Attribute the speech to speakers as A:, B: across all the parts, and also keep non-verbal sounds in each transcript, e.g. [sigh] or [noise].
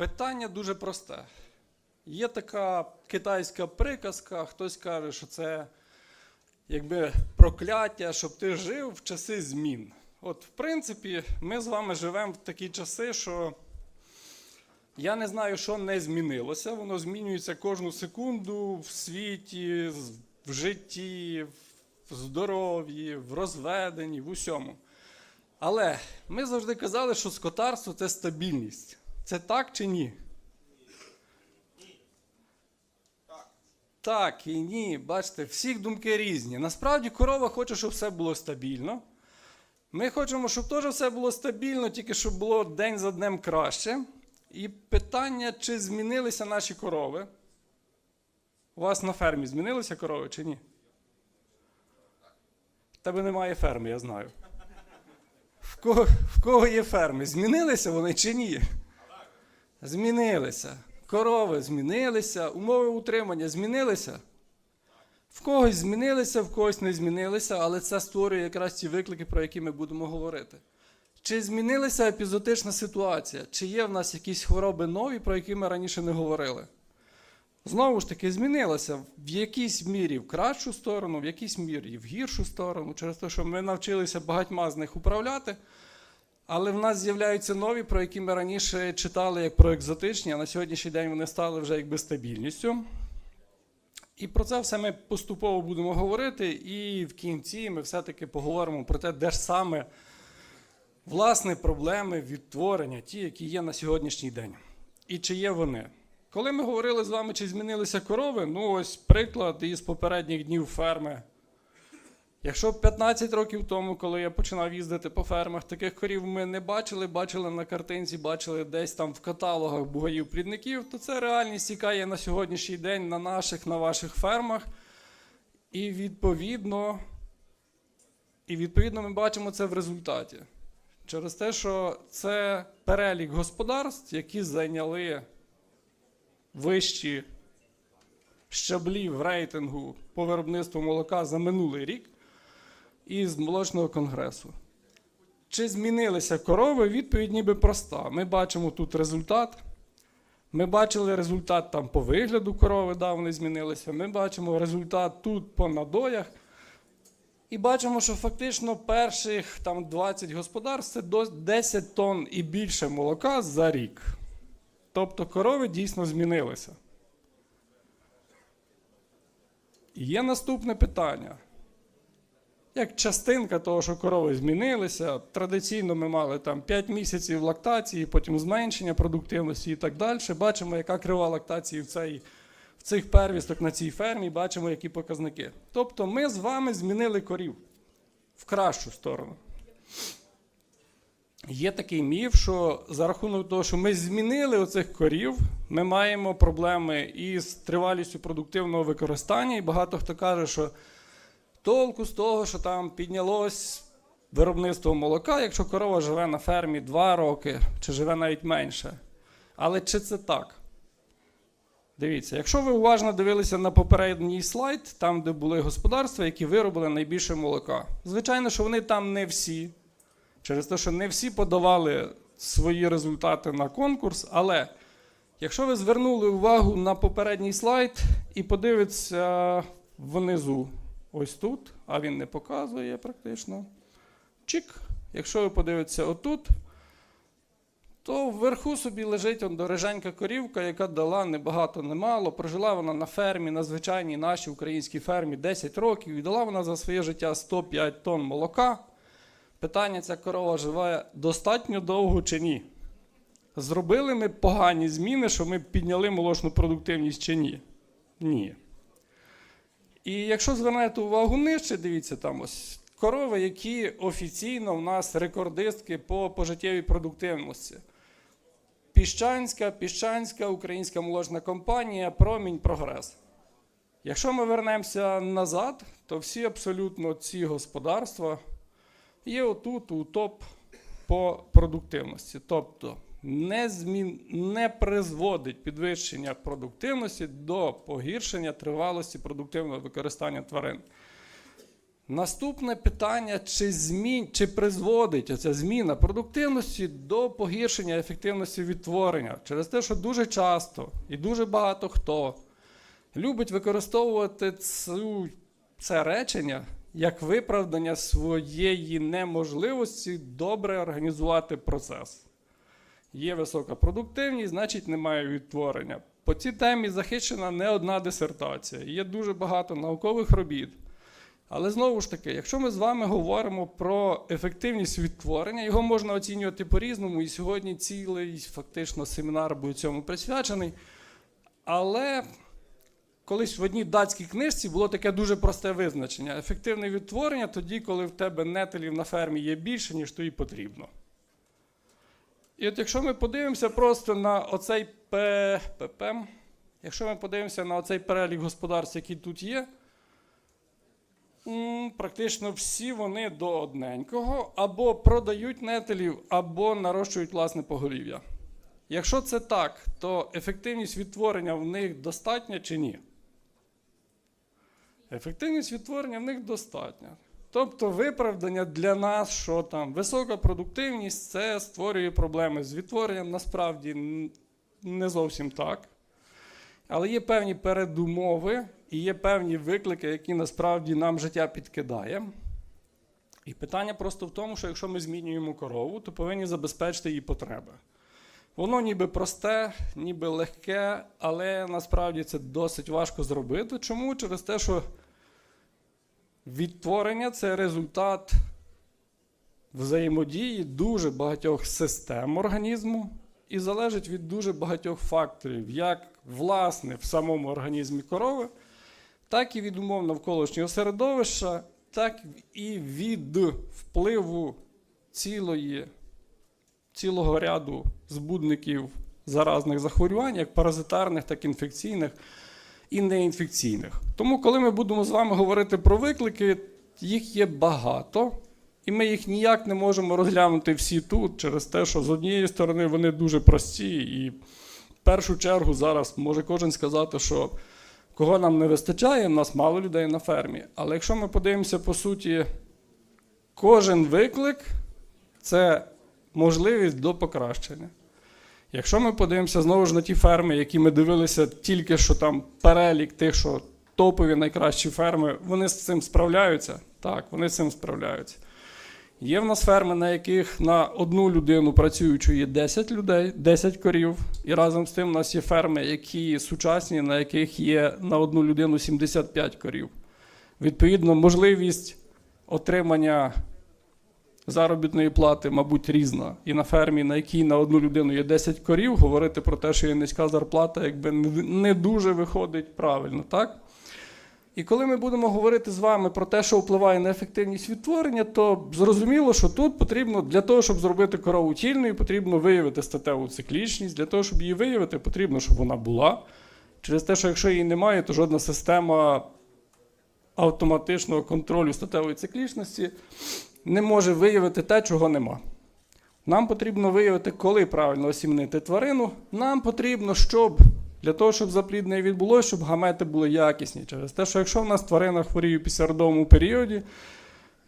A: Питання дуже просте. Є така китайська приказка, хтось каже, що це якби прокляття, щоб ти жив в часи змін. От, в принципі, ми з вами живемо в такі часи, що я не знаю, що не змінилося. Воно змінюється кожну секунду в світі, в житті, в здоров'ї, в розведенні, в усьому. Але ми завжди казали, що скотарство це стабільність. Це так чи ні? Так і ні. Бачите, всіх думки різні. Насправді корова хоче, щоб все було стабільно. Ми хочемо, щоб теж все було стабільно, тільки щоб було день за днем краще. І питання, чи змінилися наші корови? У вас на фермі змінилися корови чи ні? В тебе немає ферми, я знаю. В кого, в кого є ферми? Змінилися вони чи ні? Змінилися. Корови змінилися, умови утримання змінилися. В когось змінилися, в когось не змінилися, але це створює якраз ті виклики, про які ми будемо говорити. Чи змінилася епізотична ситуація? Чи є в нас якісь хвороби нові, про які ми раніше не говорили? Знову ж таки, змінилася в якійсь мірі в кращу сторону, в якійсь мірі в гіршу сторону, через те, що ми навчилися багатьма з них управляти. Але в нас з'являються нові, про які ми раніше читали як про екзотичні, а на сьогоднішній день вони стали вже якби стабільністю. І про це все ми поступово будемо говорити, і в кінці ми все-таки поговоримо про те, де ж саме власне проблеми відтворення, ті, які є на сьогоднішній день. І чи є вони. Коли ми говорили з вами, чи змінилися корови, ну ось приклад із попередніх днів ферми. Якщо 15 років тому, коли я починав їздити по фермах, таких корів ми не бачили, бачили на картинці, бачили десь там в каталогах бугаїв-плідників, то це реальність, яка є на сьогоднішній день на наших, на ваших фермах. І відповідно, і відповідно ми бачимо це в результаті. Через те, що це перелік господарств, які зайняли вищі щаблі в рейтингу по виробництву молока за минулий рік із молочного конгресу. Чи змінилися корови? Відповідь ніби проста. Ми бачимо тут результат. Ми бачили результат там по вигляду корови, да, вони змінилися. Ми бачимо результат тут по надоях. І бачимо, що фактично перших там 20 господарств це до 10 тонн і більше молока за рік. Тобто корови дійсно змінилися. І є наступне питання. Як частинка того, що корови змінилися, традиційно ми мали там 5 місяців лактації, потім зменшення продуктивності і так далі. Бачимо, яка крива лактації в, цей, в цих первісток на цій фермі, бачимо, які показники. Тобто ми з вами змінили корів в кращу сторону. Є такий міф, що за рахунок того, що ми змінили оцих корів, ми маємо проблеми із тривалістю продуктивного використання, і багато хто каже, що толку з того, що там піднялось виробництво молока, якщо корова живе на фермі 2 роки, чи живе навіть менше. Але чи це так? Дивіться, якщо ви уважно дивилися на попередній слайд, там, де були господарства, які виробили найбільше молока. Звичайно, що вони там не всі, через те, що не всі подавали свої результати на конкурс, але якщо ви звернули увагу на попередній слайд і подивитися внизу, ось тут, а він не показує практично. Чик. Якщо ви подивитеся отут, то вверху собі лежить он дороженька корівка, яка дала небагато, немало. Прожила вона на фермі, на звичайній нашій українській фермі 10 років, і дала вона за своє життя 105 тонн молока. Питання, ця корова живе достатньо довго чи ні? Зробили ми погані зміни, що ми підняли молочну продуктивність чи ні? Ні. І якщо звернете увагу нижче, дивіться там ось корови, які офіційно в нас рекордистки по пожиттєвій продуктивності. Піщанська, Піщанська, Українська молочна компанія, Промінь, Прогрес. Якщо ми вернемося назад, то всі абсолютно ці господарства є отут у топ по продуктивності. Тобто не, змін, не призводить підвищення продуктивності до погіршення тривалості продуктивного використання тварин. Наступне питання: чи змін, чи призводить ця зміна продуктивності до погіршення ефективності відтворення через те, що дуже часто і дуже багато хто любить використовувати цю, це речення як виправдання своєї неможливості добре організувати процес. Є висока продуктивність, значить немає відтворення. По цій темі захищена не одна дисертація. Є дуже багато наукових робіт. Але знову ж таки, якщо ми з вами говоримо про ефективність відтворення, його можна оцінювати по-різному, і сьогодні цілий фактично семінар буде цьому присвячений. Але колись в одній датській книжці було таке дуже просте визначення: ефективне відтворення тоді, коли в тебе нетелів на фермі є більше, ніж тобі потрібно. І от якщо ми подивимося просто на оцей ППП, якщо ми подивимося на оцей перелік господарств, який тут є, практично всі вони до одненького або продають нетелів, або нарощують власне поголів'я. Якщо це так, то ефективність відтворення в них достатня чи ні? Ефективність відтворення в них достатня. Тобто виправдання для нас, що там висока продуктивність, це створює проблеми з відтворенням, насправді не зовсім так. Але є певні передумови і є певні виклики, які насправді нам життя підкидає. І питання просто в тому, що якщо ми змінюємо корову, то повинні забезпечити її потреби. Воно ніби просте, ніби легке, але насправді це досить важко зробити. Чому? Через те, що відтворення це результат взаємодії дуже багатьох систем організму і залежить від дуже багатьох факторів, як власне в самому організмі корови, так і від умов навколишнього середовища, так і від впливу цілої, цілого ряду збудників заразних захворювань, як паразитарних, так і інфекційних і неінфекційних. Тому, коли ми будемо з вами говорити про виклики, їх є багато, і ми їх ніяк не можемо розглянути всі тут, через те, що з однієї сторони вони дуже прості, і в першу чергу зараз може кожен сказати, що кого нам не вистачає, в нас мало людей на фермі. Але якщо ми подивимося по суті, кожен виклик це можливість до покращення. Якщо ми подивимося знову ж на ті ферми, які ми дивилися тільки що там перелік тих, що топові найкращі ферми, вони з цим справляються? Так, вони з цим справляються. Є в нас ферми, на яких на одну людину працюючу є 10 людей, 10 корів. І разом з тим у нас є ферми, які сучасні, на яких є на одну людину 75 корів. Відповідно, можливість отримання заробітної плати, мабуть, різна. І на фермі, на якій на одну людину є 10 корів, говорити про те, що є низька зарплата, якби не- дуже виходить правильно, так? І коли ми будемо говорити з вами про те, що впливає на ефективність відтворення, то зрозуміло, що тут потрібно для того, щоб зробити корову тільною, потрібно виявити статеву циклічність. Для того, щоб її виявити, потрібно, щоб вона була. Через те, що якщо її немає, то жодна система автоматичного контролю статевої циклічності не може виявити те, чого нема. Нам потрібно виявити, коли правильно осімнити тварину. Нам потрібно, щоб для того, щоб запліднення відбулося, щоб гамети були якісні. Через те, що якщо в нас тварина хворіє в післяродовому періоді,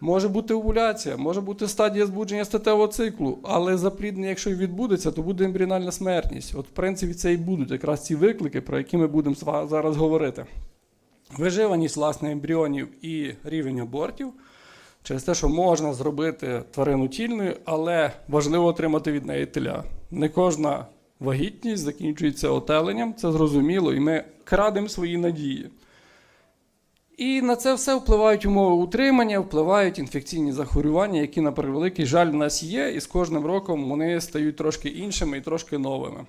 A: може бути овуляція, може бути стадія збудження статевого циклу, але запліднення, якщо відбудеться, то буде ембріональна смертність. От, в принципі, це і будуть якраз ці виклики, про які ми будемо зараз говорити. Виживаність власне ембріонів і рівень абортів. Через те, що можна зробити тварину тільною, але важливо отримати від неї теля. Не кожна вагітність закінчується отеленням, це зрозуміло, і ми крадемо свої надії. І на це все впливають умови утримання, впливають інфекційні захворювання, які, на превеликий жаль, в нас є, і з кожним роком вони стають трошки іншими і трошки новими.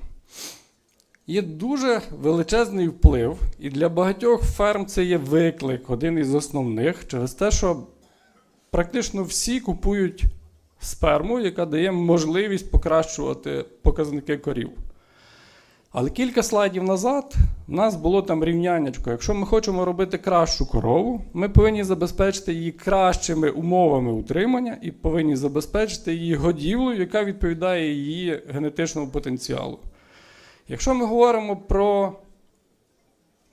A: Є дуже величезний вплив, і для багатьох ферм це є виклик, один із основних, через те, що практично всі купують сперму, яка дає можливість покращувати показники корів. Але кілька слайдів назад в нас було там рівняннячко. Якщо ми хочемо робити кращу корову, ми повинні забезпечити її кращими умовами утримання і повинні забезпечити її годівлею, яка відповідає її генетичному потенціалу. Якщо ми говоримо про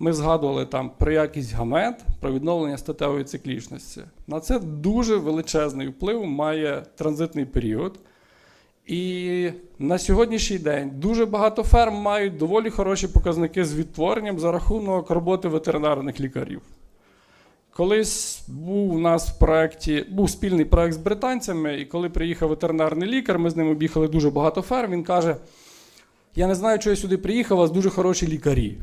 A: ми згадували там про якість гамет, про відновлення статевої циклічності. На це дуже величезний вплив має транзитний період. І на сьогоднішній день дуже багато ферм мають доволі хороші показники з відтворенням за рахунок роботи ветеринарних лікарів. Колись був у нас в проєкті, був спільний проєкт з британцями, і коли приїхав ветеринарний лікар, ми з ним об'їхали дуже багато ферм. Він каже: Я не знаю, чого я сюди приїхав, у вас дуже хороші лікарі.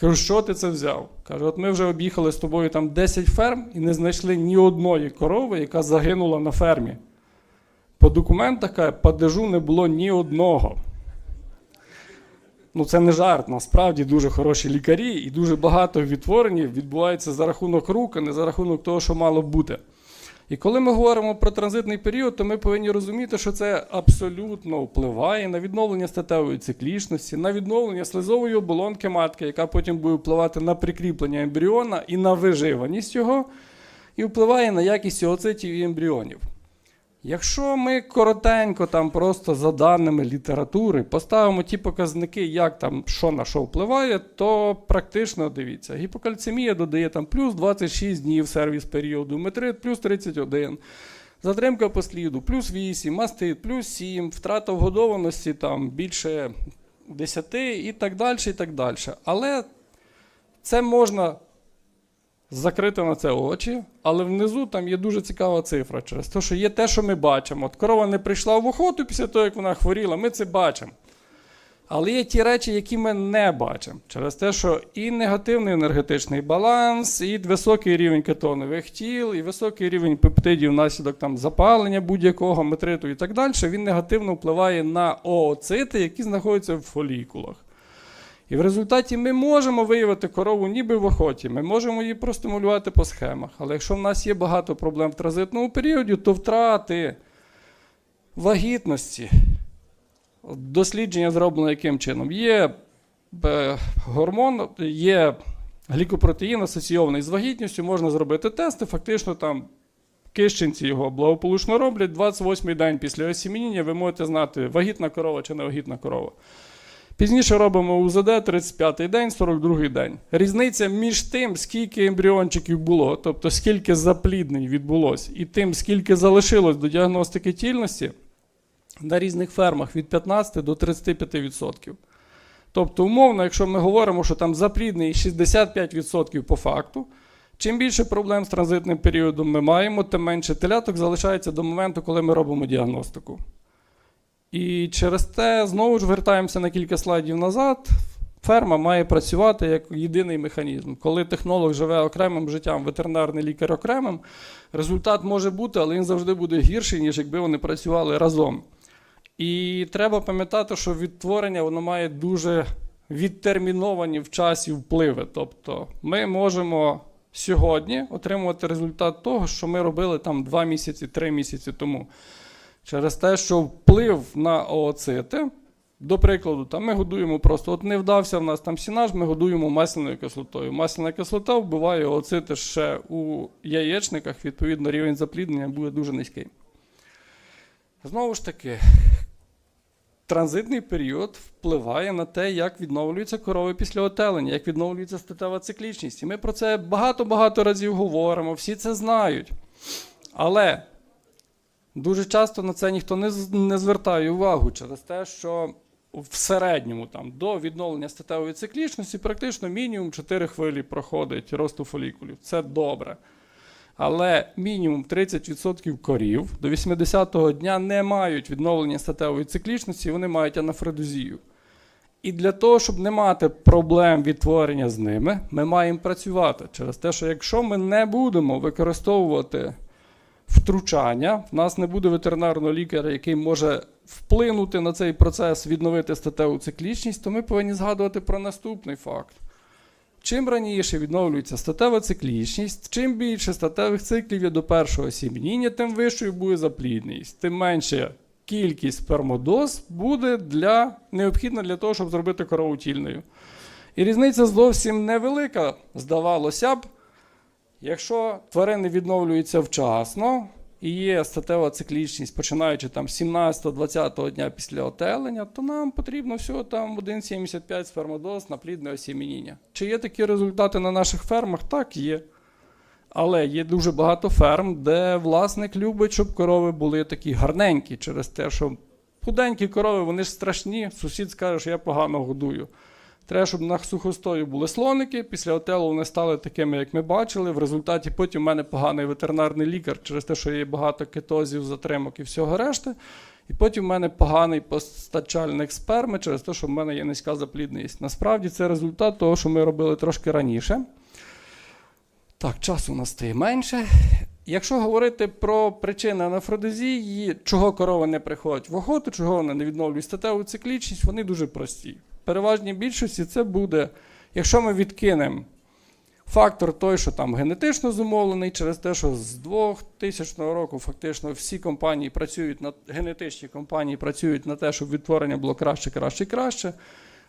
A: Кажу, що ти це взяв? Каже, от ми вже об'їхали з тобою там 10 ферм і не знайшли ні одної корови, яка загинула на фермі. По документах каже, падежу не було ні одного. Ну, це не жарт, насправді дуже хороші лікарі, і дуже багато відтворень відбувається за рахунок рук, а не за рахунок того, що мало бути. І коли ми говоримо про транзитний період, то ми повинні розуміти, що це абсолютно впливає на відновлення статевої циклічності, на відновлення слизової оболонки матки, яка потім буде впливати на прикріплення ембріона і на виживаність його, і впливає на якість ooцитів і ембріонів. Якщо ми коротенько, там просто за даними літератури, поставимо ті показники, як там що на що впливає, то практично дивіться, гіпокальцемія додає там плюс 26 днів сервіс періоду, метрит плюс 31, затримка посліду плюс 8, мастит плюс 7, втрата вгодованості там більше 10 і так далі. і так далі. Але це можна закрити на це очі, але внизу там є дуже цікава цифра через те, що є те, що ми бачимо. От корова не прийшла в охоту після того, як вона хворіла, ми це бачимо. Але є ті речі, які ми не бачимо, через те, що і негативний енергетичний баланс, і високий рівень кетонових тіл, і високий рівень пептидів внаслідок там, запалення будь-якого метриту і так далі, він негативно впливає на ooцити, які знаходяться в фолікулах. І в результаті ми можемо виявити корову ніби в охоті, ми можемо її простимулювати по схемах. Але якщо в нас є багато проблем в транзитному періоді, то втрати вагітності, дослідження зроблено яким чином? Є е, гормон, є глікопротеїн асоційований з вагітністю, можна зробити тести, фактично там. Кищенці його благополучно роблять 28-й день після осіміння, ви можете знати, вагітна корова чи не вагітна корова. Пізніше робимо УЗД 35-й день, 42-й день. Різниця між тим, скільки ембріончиків було, тобто скільки запліднень відбулось, і тим, скільки залишилось до діагностики тільності, на різних фермах від 15 до 35%. Тобто, умовно, якщо ми говоримо, що там запліднень 65% по факту, чим більше проблем з транзитним періодом ми маємо, тим менше теляток залишається до моменту, коли ми робимо діагностику. І через те знову ж вертаємося на кілька слайдів назад. Ферма має працювати як єдиний механізм. Коли технолог живе окремим життям, ветеринарний лікар окремим, результат може бути, але він завжди буде гірший, ніж якби вони працювали разом. І треба пам'ятати, що відтворення воно має дуже відтерміновані в часі впливи. Тобто ми можемо сьогодні отримувати результат того, що ми робили там 2 місяці, 3 місяці тому. Через те, що вплив на ooцити, до прикладу, там ми годуємо просто, от не вдався в нас там сінаж, ми годуємо масляною кислотою. Масляна кислота вбиває ooцити ще у яєчниках, відповідно, рівень запліднення буде дуже низький. Знову ж таки, транзитний період впливає на те, як відновлюються корови після отелення, як відновлюється статева циклічність. І ми про це багато-багато разів говоримо, всі це знають. Але Дуже часто на це ніхто не, не звертає увагу через те, що в середньому там, до відновлення статевої циклічності практично мінімум 4 хвилі проходить росту фолікулів. Це добре. Але мінімум 30% корів до 80-го дня не мають відновлення статевої циклічності, вони мають анафредозію. І для того, щоб не мати проблем відтворення з ними, ми маємо працювати через те, що якщо ми не будемо використовувати втручання. В нас не буде ветеринарного лікаря, який може вплинути на цей процес, відновити статеву циклічність, то ми повинні згадувати про наступний факт. Чим раніше відновлюється статева циклічність, чим більше статевих циклів є до першого сім'їння, тим вищою буде заплідність, тим менше кількість спермодоз буде для, необхідна для того, щоб зробити корову тільною. І різниця зовсім невелика, здавалося б. Якщо тварини відновлюються вчасно, і є статева циклічність, починаючи там з 17-20 дня після отелення, то нам потрібно всього там 1,75 спермодоз на плідне осімініння. Чи є такі результати на наших фермах? Так, є. Але є дуже багато ферм, де власник любить, щоб корови були такі гарненькі, через те, що худенькі корови, вони ж страшні. Сусід скаже, що я погано годую. Треба, щоб на сухостою були слоники. Після отелу вони стали такими, як ми бачили. В результаті потім в мене поганий ветеринарний лікар через те, що є багато кетозів, затримок і всього решти. І потім в мене поганий постачальник сперми через те, що в мене є низька заплідність. Насправді це результат того, що ми робили трошки раніше. Так, часу у нас стає менше. Якщо говорити про причини анафродизії, чого корови не приходять в охоту, чого вони не відновлюють статеву циклічність, вони дуже прості. Переважній більшості це буде, якщо ми відкинемо фактор той, що там генетично зумовлений, через те, що з 2000 року фактично всі компанії працюють на генетичні компанії працюють на те, щоб відтворення було краще, краще, краще.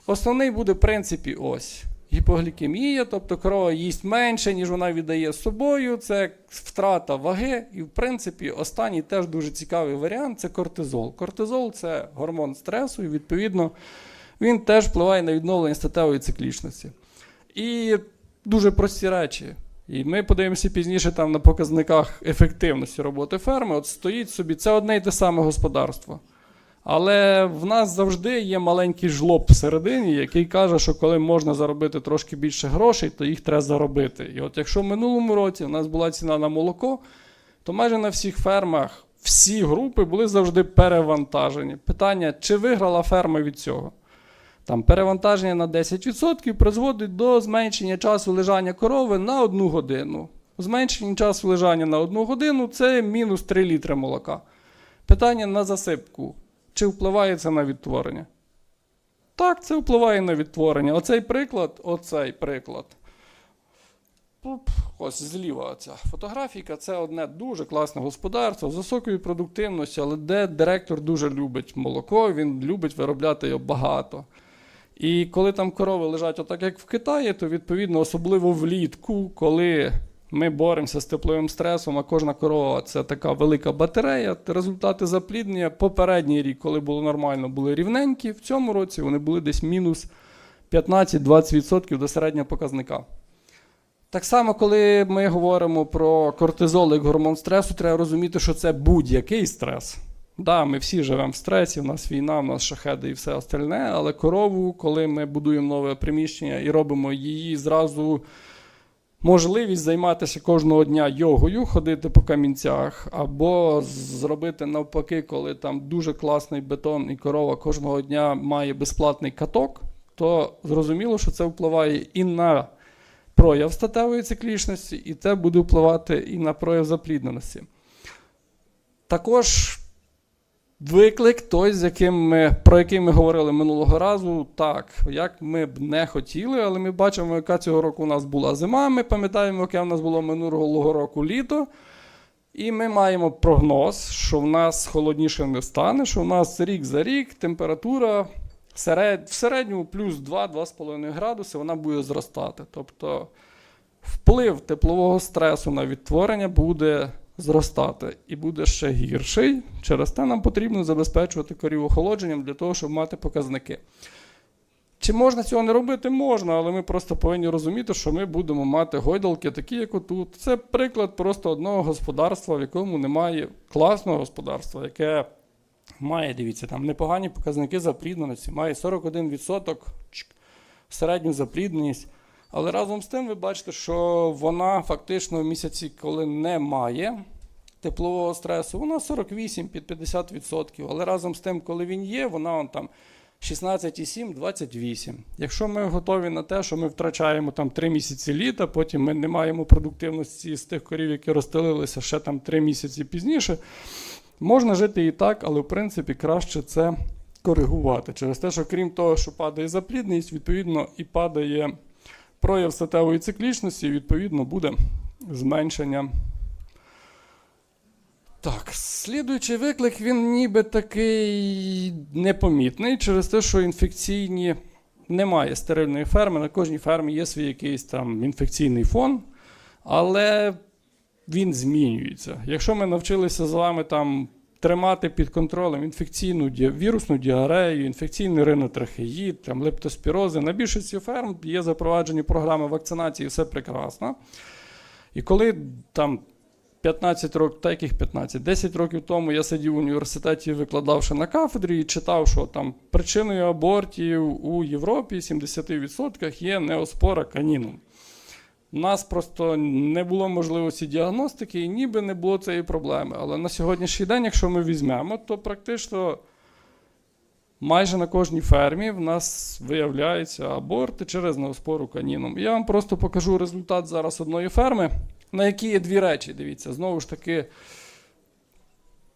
A: Основний буде в принципі ось. Гіпоглікемія, тобто корова їсть менше, ніж вона віддає з собою. Це втрата ваги. І, в принципі, останній теж дуже цікавий варіант це кортизол. Кортизол це гормон стресу, і відповідно він теж впливає на відновлення статевої циклічності. І дуже прості речі. І ми подивимося пізніше там на показниках ефективності роботи ферми. От стоїть собі, це одне й те саме господарство. Але в нас завжди є маленький жлоб всередині, який каже, що коли можна заробити трошки більше грошей, то їх треба заробити. І от якщо в минулому році у нас була ціна на молоко, то майже на всіх фермах всі групи були завжди перевантажені. Питання, чи виграла ферма від цього? Там перевантаження на 10% призводить до зменшення часу лежання корови на одну годину. Зменшення часу лежання на одну годину це мінус 3 літри молока. Питання на засипку. Чи впливає це на відтворення? Так, це впливає на відтворення. Оцей приклад, оцей приклад. Ось зліва ця фотографійка. Це одне дуже класне господарство з високою продуктивністю, але де директор дуже любить молоко, він любить виробляти його багато. І коли там корови лежать отак, як в Китаї, то відповідно, особливо влітку, коли ми боремося з тепловим стресом, а кожна корова це така велика батарея. Результати запліднення попередній рік, коли було нормально, були рівненькі. В цьому році вони були десь мінус 15-20% до середнього показника. Так само, коли ми говоримо про кортизол як гормон стресу, треба розуміти, що це будь-який стрес. Да, ми всі живемо в стресі, у нас війна, у нас шахеди і все остальне, але корову, коли ми будуємо нове приміщення і робимо її зразу можливість займатися кожного дня йогою, ходити по камінцях, або зробити навпаки, коли там дуже класний бетон і корова кожного дня має безплатний каток, то зрозуміло, що це впливає і на прояв статевої циклічності, і це буде впливати і на прояв заплідненості. Також виклик той, з яким ми, про який ми говорили минулого разу, так, як ми б не хотіли, але ми бачимо, яка цього року у нас була зима. Ми пам'ятаємо, яке у нас було минулого року літо. І ми маємо прогноз, що в нас холодніше не стане, що в нас рік за рік температура серед, в середньому плюс 2-2,5 градуси вона буде зростати. Тобто вплив теплового стресу на відтворення буде зростати і буде ще гірший. Через те нам потрібно забезпечувати корів охолодженням для того, щоб мати показники. Чи можна цього не робити? Можна, але ми просто повинні розуміти, що ми будемо мати гойдалки, такі, як отут. Це приклад просто одного господарства, в якому немає класного господарства, яке має, дивіться, там непогані показники заплідненості, має 41% середню заплідненість. Але разом з тим ви бачите, що вона фактично в місяці, коли немає теплового стресу, вона 48 під 50%. Але разом з тим, коли він є, вона вон там 16,7, 28. Якщо ми готові на те, що ми втрачаємо там 3 місяці літа, потім ми не маємо продуктивності з тих корів, які розстелилися ще там 3 місяці пізніше, можна жити і так, але в принципі краще це коригувати. Через те, що крім того, що падає заплідність, відповідно і падає прояв статевої циклічності, відповідно, буде зменшення. Так, слідуючий виклик, він ніби такий непомітний через те, що інфекційні немає стерильної ферми. На кожній фермі є свій якийсь там інфекційний фон. Але він змінюється. Якщо ми навчилися з вами там тримати під контролем інфекційну вірусну діарею, інфекційний ринотрахеїд, там, лептоспірози, на більшості ферм є запроваджені програми вакцинації, все прекрасно. І коли там 15 років, та яких 15, 10 років тому я сидів в університеті, викладавши на кафедрі, і читав, що там причиною абортів у Європі 70% є неоспора канінум. У нас просто не було можливості діагностики, і ніби не було цієї проблеми. Але на сьогоднішній день, якщо ми візьмемо, то практично майже на кожній фермі в нас виявляються аборти через неоспору каніном. Я вам просто покажу результат зараз одної ферми, на якій є дві речі. Дивіться, знову ж таки.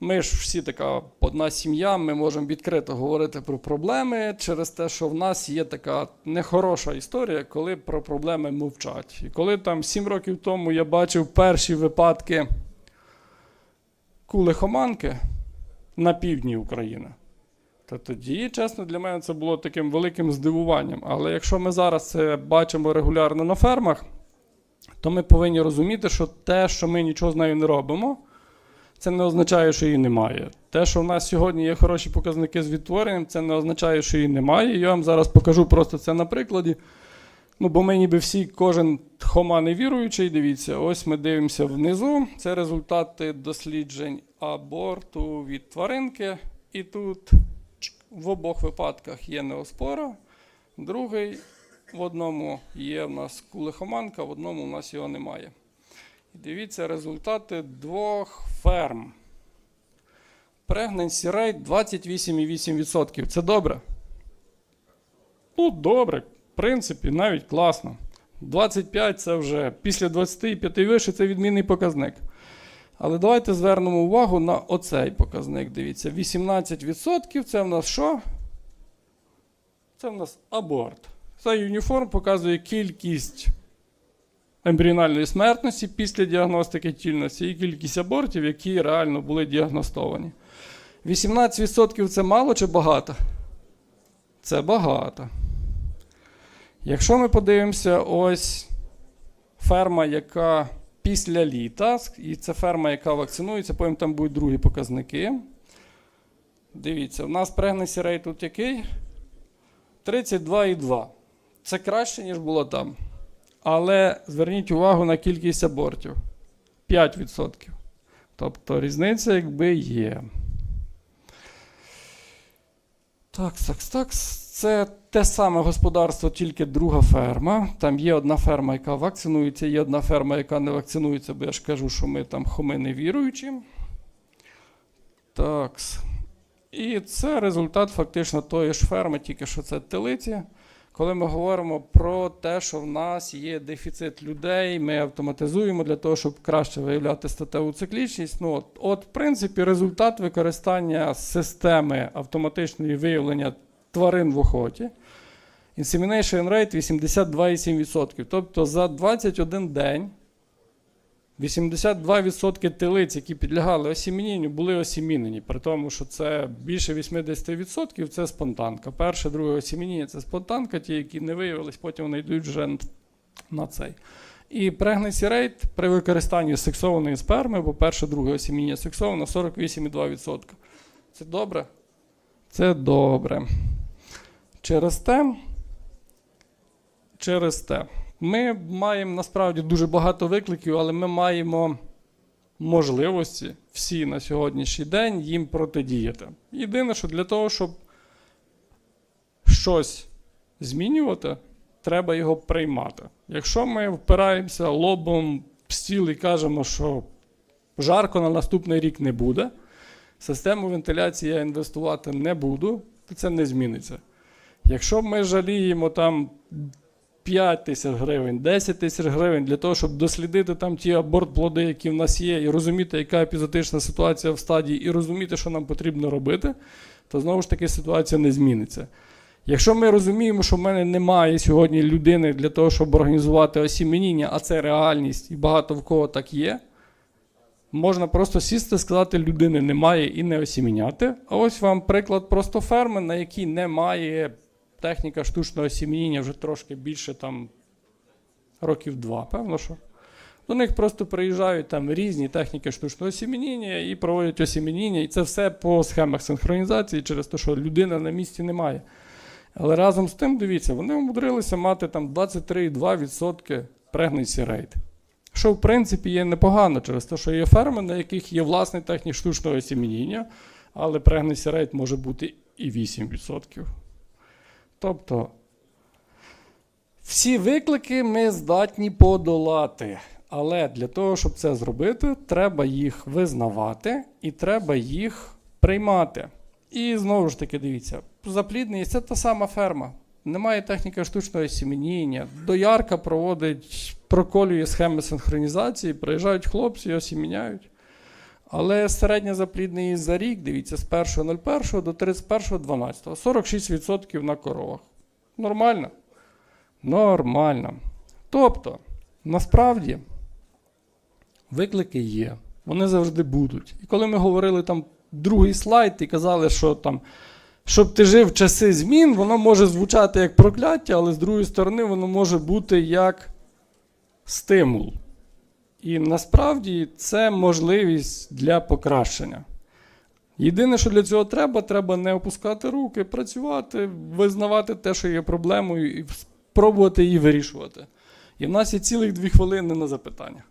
A: Ми ж всі така одна сім'я, ми можемо відкрито говорити про проблеми через те, що в нас є така нехороша історія, коли про проблеми мовчать. І коли там 7 років тому я бачив перші випадки кулихоманки на півдні України, то тоді, чесно, для мене це було таким великим здивуванням. Але якщо ми зараз це бачимо регулярно на фермах, то ми повинні розуміти, що те, що ми нічого з нею не робимо, це не означає, що її немає. Те, що в нас сьогодні є хороші показники з відтворенням, це не означає, що її немає. Я вам зараз покажу просто це на прикладі. Ну, бо ми ніби всі, кожен хома невіруючий, дивіться, ось ми дивимося внизу. Це результати досліджень аборту від тваринки. І тут в обох випадках є неоспора. Другий в одному є в нас кулихоманка, в одному у нас його немає. І дивіться результати двох ферм. Pregnancy rate 28,8%. Це добре? Ну, добре. В принципі, навіть класно. 25 це вже після 25 вище це відмінний показник. Але давайте звернемо увагу на оцей показник. Дивіться, 18% це в нас що? Це в нас аборт. Цей юніформ показує кількість ембріональної смертності після діагностики тільності і кількість абортів, які реально були діагностовані. 18% це мало чи багато? Це багато. Якщо ми подивимося, ось ферма, яка після літа, і це ферма, яка вакцинується, потім там будуть другі показники. Дивіться, у нас pregnancy rate тут який? 32,2. Це краще, ніж було там. Але зверніть увагу на кількість абортів 5%. Тобто різниця якби є. Так, так, так. Це те саме господарство, тільки друга ферма. Там є одна ферма, яка вакцинується, є одна ферма, яка не вакцинується, бо я ж кажу, що ми там хоми не віруючі. Так. І це результат фактично тої ж ферми, тільки що це телиці. Коли ми говоримо про те, що в нас є дефіцит людей, ми автоматизуємо для того, щоб краще виявляти статеву циклічність. Ну, от, от, в принципі, результат використання системи автоматичної виявлення тварин в охоті. Insemination rate 82,7%. Тобто за 21 день 82% телиць, які підлягали осіміненню, були осімінені. При тому, що це більше 80% це спонтанка. Перше, друге осімінення це спонтанка, ті, які не виявились, потім вони йдуть вже на цей. І pregnancy rate при використанні сексованої сперми, бо перше, друге осіміння сексовано 48,2%. Це добре? Це добре. Через те, через те. Ми маємо насправді дуже багато викликів, але ми маємо можливості всі на сьогоднішній день їм протидіяти. Єдине, що для того, щоб щось змінювати, треба його приймати. Якщо ми впираємося лобом в стіл і кажемо, що жарко на наступний рік не буде, систему вентиляції я інвестувати не буду, то це не зміниться. Якщо ми жаліємо там 5 тисяч гривень, 10 тисяч гривень для того, щоб дослідити там ті аборт-плоди, які в нас є, і розуміти, яка епізотична ситуація в стадії, і розуміти, що нам потрібно робити, то знову ж таки ситуація не зміниться. Якщо ми розуміємо, що в мене немає сьогодні людини для того, щоб організувати осіміння, а це реальність, і багато в кого так є, можна просто сісти, сказати, людини немає і не осіміняти. А ось вам приклад просто ферми, на якій немає техніка штучного осіміння вже трошки більше там років два, певно що. До них просто приїжджають там різні техніки штучного осімінення і проводять осімінення, і це все по схемах синхронізації через те, що людина на місці немає. Але разом з тим, дивіться, вони умудрилися мати там 23,2% pregnancy rate. Що в принципі є непогано через те, що є ферми, на яких є власний технік штучного осімінення, але pregnancy rate може бути і 8%. Тобто всі виклики ми здатні подолати. Але для того, щоб це зробити, треба їх визнавати і треба їх приймати. І знову ж таки, дивіться, заплідненість це та сама ферма. Немає техніки штучного осімінення. Доярка проводить, проколює схеми синхронізації, приїжджають хлопці і осіміняють. Але середня заплідненість за рік, дивіться, з 1.01 до 31.12. 46% на коровах. Нормально? Нормально. Тобто, насправді, виклики є, вони завжди будуть. І коли ми говорили там другий слайд і казали, що там, щоб ти жив в часи змін, воно може звучати як прокляття, але з другої сторони, воно може бути як стимул. І насправді це можливість для покращення. Єдине, що для цього треба, треба не опускати руки, працювати, визнавати те, що є проблемою, і спробувати її вирішувати. І в нас є цілих дві хвилини на запитання.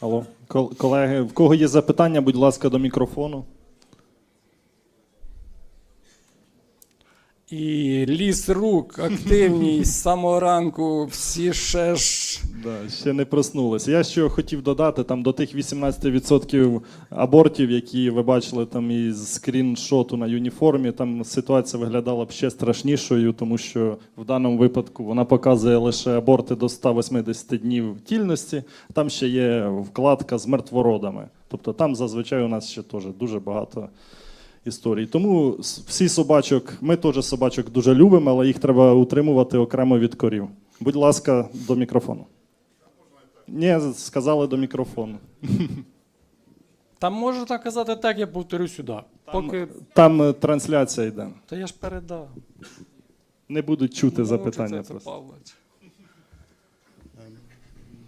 B: Алло, Кол- колеги, в кого є запитання, будь ласка, до мікрофону.
A: І ліс рук, активність [laughs] з самого ранку, всі ще ж.
B: Да, ще не проснулися. Я що хотів додати там до тих 18% абортів, які ви бачили там із скріншоту на юніформі. Там ситуація виглядала б ще страшнішою, тому що в даному випадку вона показує лише аборти до 180 днів тільності. Там ще є вкладка з мертвородами. Тобто там зазвичай у нас ще теж дуже багато. Історій. Тому всі собачок, ми теж собачок дуже любимо, але їх треба утримувати окремо від корів. Будь ласка, до мікрофону. Ні, сказали до мікрофону. [laughs]
A: Там можна казати так, я повторю сюди. Поки.
B: Там е, трансляція йде.
A: Та я ж передав.
B: Не будуть чути
A: Ну,
B: запитання.
A: це
B: просто.
A: Павлович?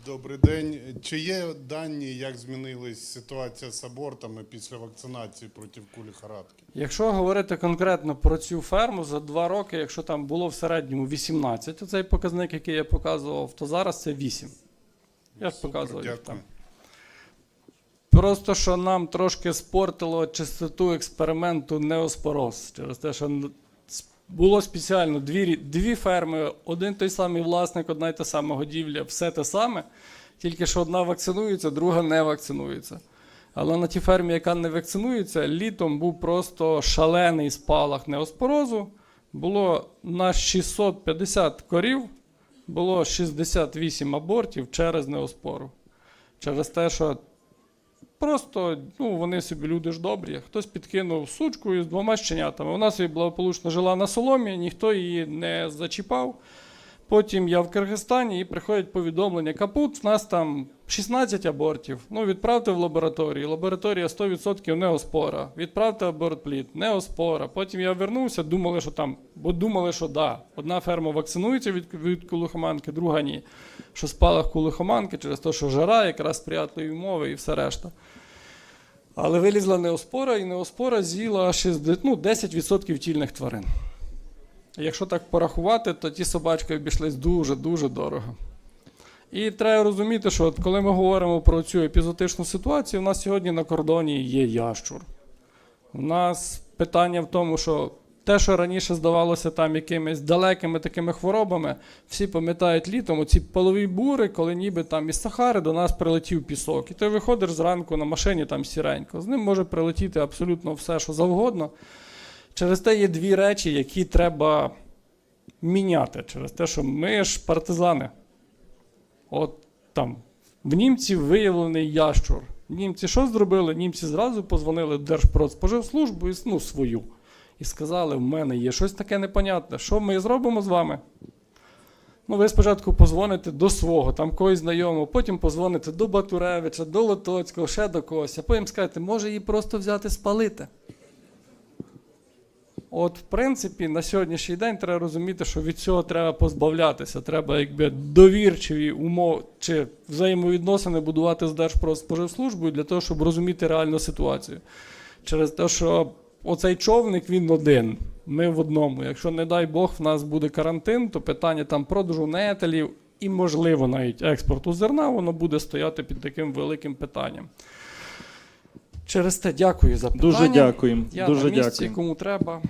C: Добрий день. Чи є дані, як змінилась ситуація з абортами після вакцинації проти кулі харатки?
A: Якщо говорити конкретно про цю ферму за два роки, якщо там було в середньому 18, оцей показник, який я показував, то зараз це 8. Я ж
C: Супер,
A: показував їх там. Просто що нам трошки спортило чистоту експерименту неоспороз. Через те, що було спеціально дві, дві ферми, один той самий власник, одна й та сама годівля, все те саме. Тільки що одна вакцинується, друга не вакцинується. Але на тій фермі, яка не вакцинується, літом був просто шалений спалах неоспорозу. Було на 650 корів, було 68 абортів через неоспору. Через те, що просто ну, вони собі люди ж добрі. Хтось підкинув сучку із двома щенятами. Вона собі благополучно жила на соломі, ніхто її не зачіпав. Потім я в Киргизстані і приходять повідомлення: капут, в нас там 16 абортів. Ну, відправте в лабораторію. Лабораторія 100% неоспора. Відправте абортплід, неоспора. Потім я вернувся, думали, що там, бо думали, що да, одна ферма вакцинується від, від кулихоманки, друга ні. Що спалах кулихоманки через те, що жара, якраз сприятливі умови і все решта. Але вилізла неоспора, і неоспора з'їла 60, ну, 10% тільних тварин. Якщо так порахувати, то ті собачки обійшлись дуже-дуже дорого. І треба розуміти, що от коли ми говоримо про цю епізотичну ситуацію, у нас сьогодні на кордоні є ящур. У нас питання в тому, що те, що раніше здавалося там якимись далекими такими хворобами, всі пам'ятають літом оці полові бури, коли ніби там із Сахари до нас прилетів пісок. І ти виходиш зранку на машині там сіренько. З ним може прилетіти абсолютно все, що завгодно. Через те є дві речі, які треба міняти. Через те, що ми ж партизани. От там в німців виявлений ящур. Німці що зробили? Німці зразу позвонили в Держпродспоживслужбу і, ну, свою. І сказали: в мене є щось таке непонятне. Що ми зробимо з вами? Ну, ви спочатку позвоните до свого, там когось знайомого, потім позвоните до Батуревича, до Лотоцького, ще до когось, а потім скажете, може її просто взяти спалити. От, в принципі, на сьогоднішній день треба розуміти, що від цього треба позбавлятися. Треба якби довірчиві умови чи взаємовідносини будувати з Держпродспоживслужбою для того, щоб розуміти реальну ситуацію. Через те, що оцей човник він один. Ми в одному. Якщо, не дай Бог, в нас буде карантин, то питання там продажу нетелів і, можливо, навіть експорту зерна, воно буде стояти під таким великим питанням. Через те дякую за питання.
B: Дуже дякуємо.
A: Я
B: Дуже
A: на місці,
B: дякуємо.
A: кому треба.